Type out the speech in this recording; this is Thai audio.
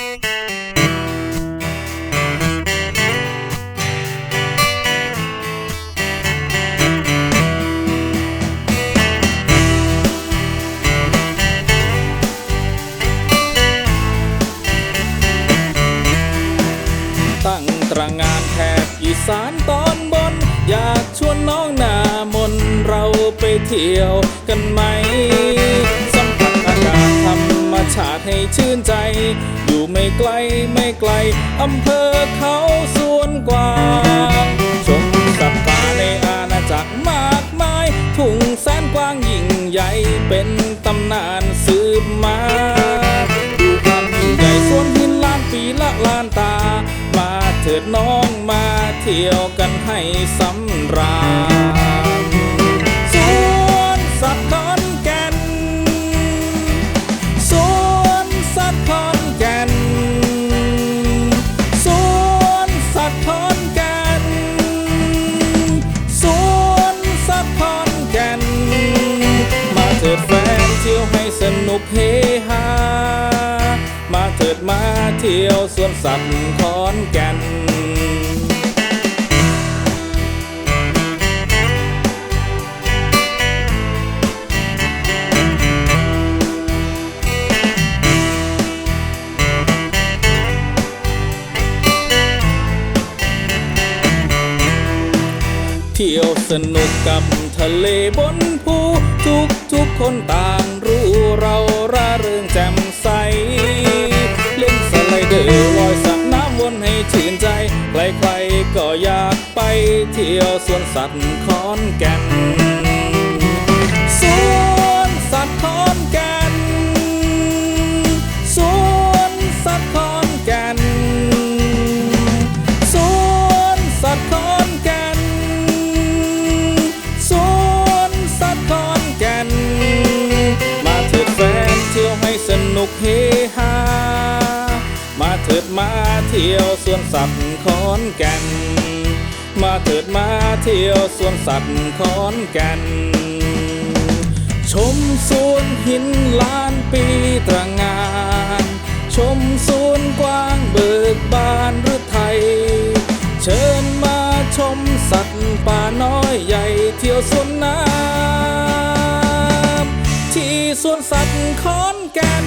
ตั้งตระงานแถบอีสานตอนบน อยากชวนน้องหน้ามนเราไปเที่ยวกันไหม ชื่นใจ อยู่ไม่ไกลไม่ไกล อำเภอเขาสวนกวางชมสัตว์ป่าในอาณาจักรมากมาย ทุ่งแสนกว้างยิ่งใหญ่เป็นตำนานสืบมาดูความยิ่งใหญ่สวนหินล้านปีละล้านตา มาเถิดน้องมาเที่ยวกันให้สำราญ นุกเฮฮา มาเถิดมาเที่ยวสวนสัตว์ขอนแก่นเที่ยวสนุกกับทะเลบนภูทุกทุกคนต่าง เที่ยวสวนสัตว์ขอนแก่นสวนสัตว์ขอนแก่นสวนสัตว์ขอนแก่นสวนสัตว์ขอนแก่นสวนสัตว์ขอนแก่นมาเถิดแฟนเที่ยวให้สนุกเฮฮามาเถิดมาเที่ยวสวนสัตว์ขอนแก่น มาเถิดมาเที่ยวสวนสัตว์ขอนแก่น ชมสวนหินล้านปีตระงาน ชมสวนกว้างเบิกบานหรือไทย เชิญมาชมสัตว์ป่าน้อยใหญ่เที่ยวสวนน้ำที่สวนสัตว์ขอนแก่น